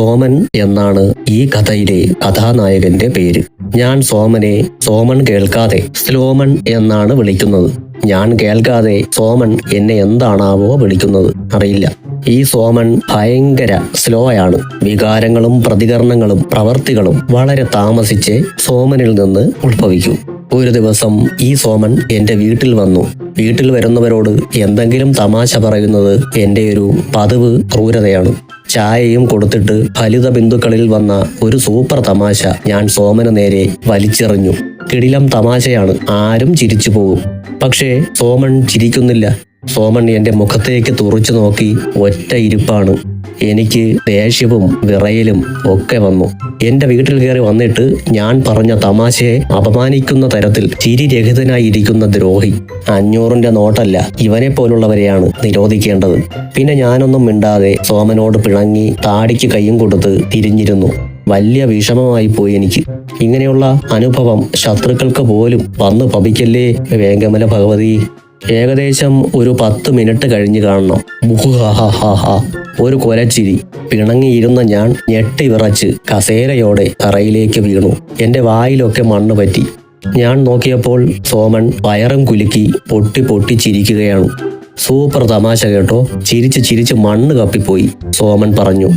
സോമൻ എന്നാണ് ഈ കഥയിലെ കഥാനായകന്റെ പേര്. ഞാൻ സോമനെ സോമൻ കേൾക്കാതെ സ്ലോമൻ എന്നാണ് വിളിക്കുന്നത്. ഞാൻ കേൾക്കാതെ സോമൻ എന്നെ എന്താണാവോ വിളിക്കുന്നത് അറിയില്ല. ഈ സോമൻ ഭയങ്കര സ്ലോ ആണ്. വികാരങ്ങളും പ്രതികരണങ്ങളും പ്രവർത്തികളും വളരെ താമസിച്ച് സോമനിൽ നിന്ന് ഉത്ഭവിക്കും. ഒരു ദിവസം ഈ സോമൻ എന്റെ വീട്ടിൽ വന്നു. വീട്ടിൽ വരുന്നവരോട് എന്തെങ്കിലും തമാശ പറയുന്നത് എന്റെ ഒരു പതിവ് ക്രൂരതയാണ്. ചായയും കൊടുത്തിട്ട് ഫലിത ബിന്ദുക്കളിൽ വന്ന ഒരു സൂപ്പർ തമാശ ഞാൻ സോമന് നേരെ വലിച്ചെറിഞ്ഞു. കിടിലം തമാശയാണ്. ആരും ചിരിച്ചു പോകും പക്ഷേ സോമൻ ചിരിക്കുന്നില്ല. സോമൻ എന്റെ മുഖത്തേക്ക് തുറച്ചു നോക്കി ഒറ്റ ഇരിപ്പാണ്. എനിക്ക് ദേഷ്യവും വിറയലും ഒക്കെ വന്നു. എന്റെ വീട്ടിൽ കയറി വന്നിട്ട് ഞാൻ പറഞ്ഞ തമാശയെ അപമാനിക്കുന്ന തരത്തിൽ ചിരിരഹിതനായിരിക്കുന്ന ദ്രോഹി. അഞ്ഞൂറിന്റെ നോട്ടല്ല ഇവനെ പോലുള്ളവരെയാണ് നിരോധിക്കേണ്ടത്. പിന്നെ ഞാനൊന്നും മിണ്ടാതെ സോമനോട് പിണങ്ങി താടിക്ക് കൈയും കൊടുത്ത് തിരിഞ്ഞിരുന്നു. വലിയ വിഷമമായി പോയി എനിക്ക്. ഇങ്ങനെയുള്ള അനുഭവം ശത്രുക്കൾക്ക് പോലും വന്ന് പപിക്കല്ലേ വേങ്കമല ഭഗവതി? ഏകദേശം ഒരു പത്ത് മിനിറ്റ് കഴിഞ്ഞ് കാണണം. ഒരു കൊലച്ചിരി. പിണങ്ങിയിരുന്ന ഞാൻ ഞെട്ടി വിറച്ച് കസേരയോടെ തറയിലേക്ക് വീണു. എന്റെ വായിലൊക്കെ മണ്ണ് പറ്റി. ഞാൻ നോക്കിയപ്പോൾ സോമൻ വയറും കുലുക്കി പൊട്ടി പൊട്ടി ചിരിക്കുകയാണ്. സൂപ്പർ തമാശ കേട്ടോ. ചിരിച്ച് ചിരിച്ച് മണ്ണ് കപ്പിപ്പോയി. സോമൻ പറഞ്ഞു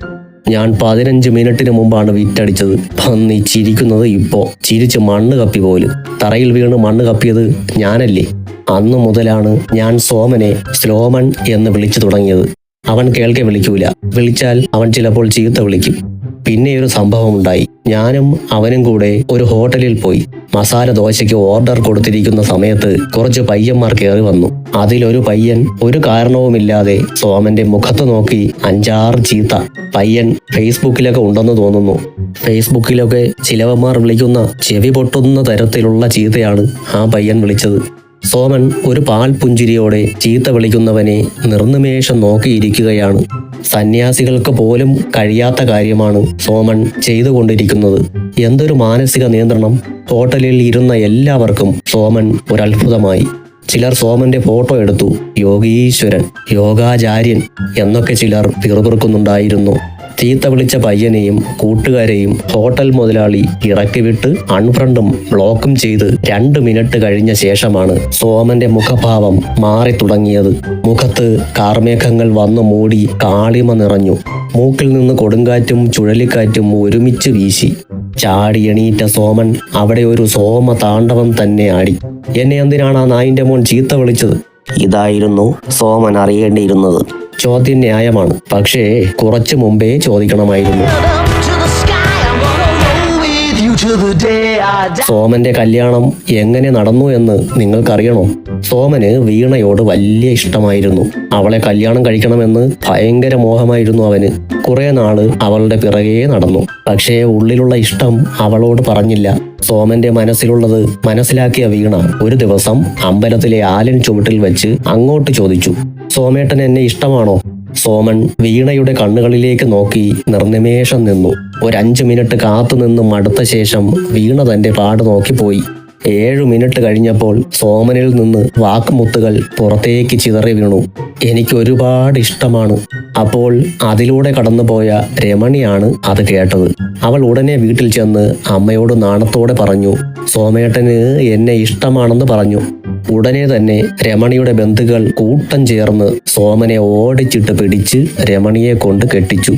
ഞാൻ പതിനഞ്ച് മിനിറ്റിന് മുമ്പാണ് വിറ്റടിച്ചത്. പന്നി ചിരിക്കുന്നത് ഇപ്പോ. ചിരിച്ച് മണ്ണ് കപ്പി പോലും തറയിൽ വീണ് മണ്ണ് കപ്പിയത് ഞാനല്ലേ? അന്നു മുതലാണ് ഞാൻ സോമനെ സ്ലോമൺ എന്ന് വിളിച്ചു തുടങ്ങിയത്. അവൻ കേൾക്കെ വിളിക്കൂല. വിളിച്ചാൽ അവൻ ചിലപ്പോൾ ചീത്ത വിളിക്കും. പിന്നെ ഒരു സംഭവമുണ്ടായി. ഞാനും അവനും കൂടെ ഒരു ഹോട്ടലിൽ പോയി. മസാല ദോശയ്ക്ക് ഓർഡർ കൊടുത്തിരിക്കുന്ന സമയത്ത് കുറച്ച് പയ്യന്മാർ കയറി വന്നു. അതിലൊരു പയ്യൻ ഒരു കാരണവുമില്ലാതെ സോമന്റെ മുഖത്ത് നോക്കി അഞ്ചാറ് ചീത്ത പയ്യൻ ഫേസ്ബുക്കിലൊക്കെ ഉണ്ടെന്ന് തോന്നുന്നു. ഫേസ്ബുക്കിലൊക്കെ ചിലവന്മാർ വിളിക്കുന്ന ചെവി പൊട്ടുന്ന തരത്തിലുള്ള ചീത്തയാണ് ആ പയ്യൻ വിളിച്ചത്. സോമൻ ഒരു പാൽപുഞ്ചിരിയോടെ ചീത്ത വിളിക്കുന്നവനെ നിർനിമേഷം നോക്കിയിരിക്കുകയാണ്. സന്യാസികൾക്ക് പോലും കഴിയാത്ത കാര്യമാണ് സോമൻ ചെയ്തുകൊണ്ടിരിക്കുന്നത്. എന്തൊരു മാനസിക നിയന്ത്രണം ഹോട്ടലിൽ ഇരുന്ന എല്ലാവർക്കും സോമൻ ഒരത്ഭുതമായി. ചിലർ സോമന്റെ ഫോട്ടോ എടുത്തു. യോഗീശ്വരൻ യോഗാചാര്യൻ എന്നൊക്കെ ചിലർ പിറുപിറുക്കുന്നുണ്ടായിരുന്നു. ചീത്ത വിളിച്ച പയ്യനെയും കൂട്ടുകാരെയും ഹോട്ടൽ മുതലാളി ഇറക്കിവിട്ട് അൺഫ്രണ്ടും ബ്ലോക്കും ചെയ്ത് രണ്ട് മിനിറ്റ് കഴിഞ്ഞ ശേഷമാണ് സോമന്റെ മുഖഭാവം മാറി തുടങ്ങിയത് മുഖത്ത് കാർമേഘങ്ങൾ വന്നു മൂടി കാളിമ നിറഞ്ഞു. മൂക്കിൽ നിന്ന് കൊടുങ്കാറ്റും ചുഴലിക്കാറ്റും ഒരുമിച്ച് വീശി. ചാടി എണീറ്റ സോമൻ അവിടെ ഒരു സോമ താണ്ഡവം തന്നെ ആടി. എന്നെ എന്തിനാണ് ആ നായിന്റെ മോൻ ചീത്ത വിളിച്ചത്? ഇതായിരുന്നു സോമൻ അറിയേണ്ടിയിരുന്നത്. ചോദ്യം ന്യായമാണ്. പക്ഷേ കുറച്ചു മുമ്പേ ചോദിക്കണമായിരുന്നു. സോമന്റെ കല്യാണം എങ്ങനെ നടന്നു എന്ന് നിങ്ങൾക്കറിയണോ? സോമന് വീണയോട് വലിയ ഇഷ്ടമായിരുന്നു. അവളെ കല്യാണം കഴിക്കണമെന്ന് ഭയങ്കര മോഹമായിരുന്നു അവന്. കുറെ നാൾ അവളുടെ പിറകേ നടന്നു. പക്ഷേ ഉള്ളിലുള്ള ഇഷ്ടം അവളോട് പറഞ്ഞില്ല. സോമന്റെ മനസ്സിലുള്ളത് മനസ്സിലാക്കിയ വീണ ഒരു ദിവസം അമ്പലത്തിലെ ആലൻ ചുവട്ടിൽ വെച്ച് അങ്ങോട്ട് ചോദിച്ചു. സോമേട്ടൻ എന്നെ ഇഷ്ടമാണോ? സോമൻ വീണയുടെ കണ്ണുകളിലേക്ക് നോക്കി നിർനിമേഷം നിന്നു. ഒരഞ്ചു മിനിറ്റ് കാത്തുനിന്ന് മടുത്ത ശേഷം വീണ തന്റെ പാട് നോക്കിപ്പോയി. ഏഴു മിനിറ്റ് കഴിഞ്ഞപ്പോൾ സോമനിൽ നിന്ന് വാക്കുമുത്തുകൾ പുറത്തേക്ക് ചിതറി വീണു. എനിക്ക് ഒരുപാട് ഇഷ്ടമാണ്. അപ്പോൾ അതിലൂടെ കടന്നുപോയ രമണിയാണ് അത് കേട്ടത്. അവൾ ഉടനെ വീട്ടിൽ ചെന്ന് അമ്മയോട് നാണത്തോടെ പറഞ്ഞു സോമേട്ടന് എന്നെ ഇഷ്ടമാണെന്ന് പറഞ്ഞു. ഉടനെ തന്നെ രമണിയുടെ ബന്ധുക്കൾ കൂട്ടം ചേർന്ന് സോമനെ ഓടിച്ചിട്ട് പിടിച്ച് രമണിയെ കൊണ്ട് കെട്ടിച്ചു.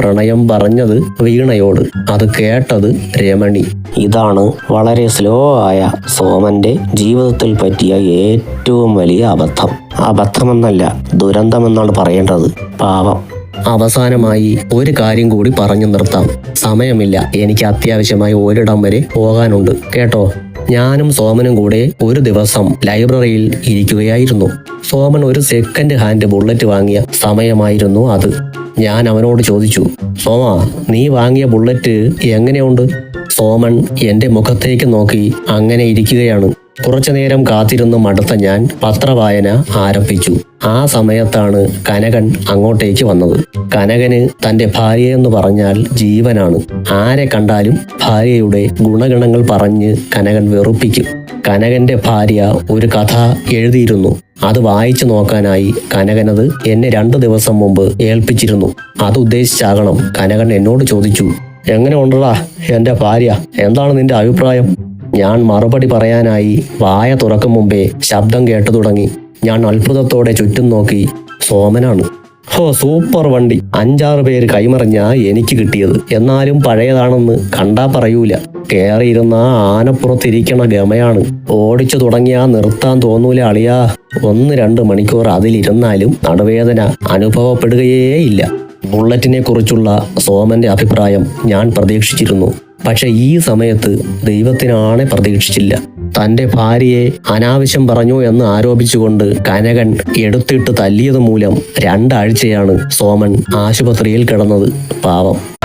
പ്രണയം പറഞ്ഞത് വീണയോട്. അത് കേട്ടത് രമണി. ഇതാണ് വളരെ സ്ലോ ആയ സോമന്റെ ജീവിതത്തിൽ പറ്റിയ ഏറ്റവും വലിയ അബദ്ധം. അബദ്ധമെന്നല്ല ദുരന്തമെന്നാണ് പറയേണ്ടത്. പാവം. അവസാനമായി ഒരു കാര്യം കൂടി പറഞ്ഞു നിർത്താം. സമയമില്ല. എനിക്ക് അത്യാവശ്യമായി ഒരിടം വരെ പോകാനുണ്ട്. കേട്ടോ? ഞാനും സോമനും കൂടെ ഒരു ദിവസം ലൈബ്രറിയിൽ ഇരിക്കുകയായിരുന്നു. സോമൻ ഒരു സെക്കൻഡ് ഹാൻഡ് ബുള്ളറ്റ് വാങ്ങിയ സമയമായിരുന്നു അത്. ഞാൻ അവനോട് ചോദിച്ചു സോമ നീ വാങ്ങിയ ബുള്ളറ്റ് എങ്ങനെയുണ്ട്? സോമൻ എന്റെ മുഖത്തേക്ക് നോക്കി അങ്ങനെ ഇരിക്കുകയാണ്. കുറച്ചു നേരം കാത്തിരുന്ന് മടുത്ത ഞാൻ പത്രവായന ആരംഭിച്ചു. ആ സമയത്താണ് കനകൻ അങ്ങോട്ടേക്ക് വന്നത്. കനകന് തന്റെ ഭാര്യയെന്ന് പറഞ്ഞാൽ ജീവനാണ്. ആരെ കണ്ടാലും ഭാര്യയുടെ ഗുണഗണങ്ങൾ പറഞ്ഞ് കനകൻ വെറുപ്പിക്കും. കനകന്റെ ഭാര്യ ഒരു കഥ എഴുതിയിരുന്നു. അത് വായിച്ചു നോക്കാനായി കനകനത് എന്നെ രണ്ടു ദിവസം മുമ്പ് ഏൽപ്പിച്ചിരുന്നു. അത് ഉദ്ദേശിച്ചാകണം. കനകൻ എന്നോട് ചോദിച്ചു എങ്ങനെ ഉണ്ടടാ എന്റെ ഭാര്യ? എന്താണ് നിന്റെ അഭിപ്രായം? ഞാൻ മറുപടി പറയാനായി വായ തുറക്കും മുമ്പേ ശബ്ദം കേട്ടു തുടങ്ങി. ഞാൻ അത്ഭുതത്തോടെ ചുറ്റും നോക്കി സോമനാണ്. ഹോ സൂപ്പർ വണ്ടി. അഞ്ചാറ് പേര് കൈമറിഞ്ഞാ എനിക്ക് കിട്ടിയത്. എന്നാലും പഴയതാണെന്ന് കണ്ടാ പറയൂല. കേറിയിരുന്ന ആ ആനപ്പുറത്തിരിക്കണ ഗമയാണ്. ഓടിച്ചു തുടങ്ങിയാ നിർത്താൻ തോന്നൂല അളിയാ. ഒന്ന് രണ്ട് മണിക്കൂർ അതിലിരുന്നാലും നടുവേദന അനുഭവപ്പെടുകയേയില്ല. ബുള്ളറ്റിനെ കുറിച്ചുള്ള സോമന്റെ അഭിപ്രായം ഞാൻ പ്രതീക്ഷിച്ചിരുന്നു. പക്ഷെ ഈ സമയത്ത് ദൈവത്തിനാണെ പ്രതീക്ഷിച്ചില്ല. തന്റെ ഭാര്യയെ അനാവശ്യം പറഞ്ഞു എന്ന് ആരോപിച്ചുകൊണ്ട് കനകൻ എടുത്തിട്ട് തല്ലിയത് മൂലം രണ്ടാഴ്ചയാണ് സോമൻ ആശുപത്രിയിൽ കിടന്നത്. പാവം.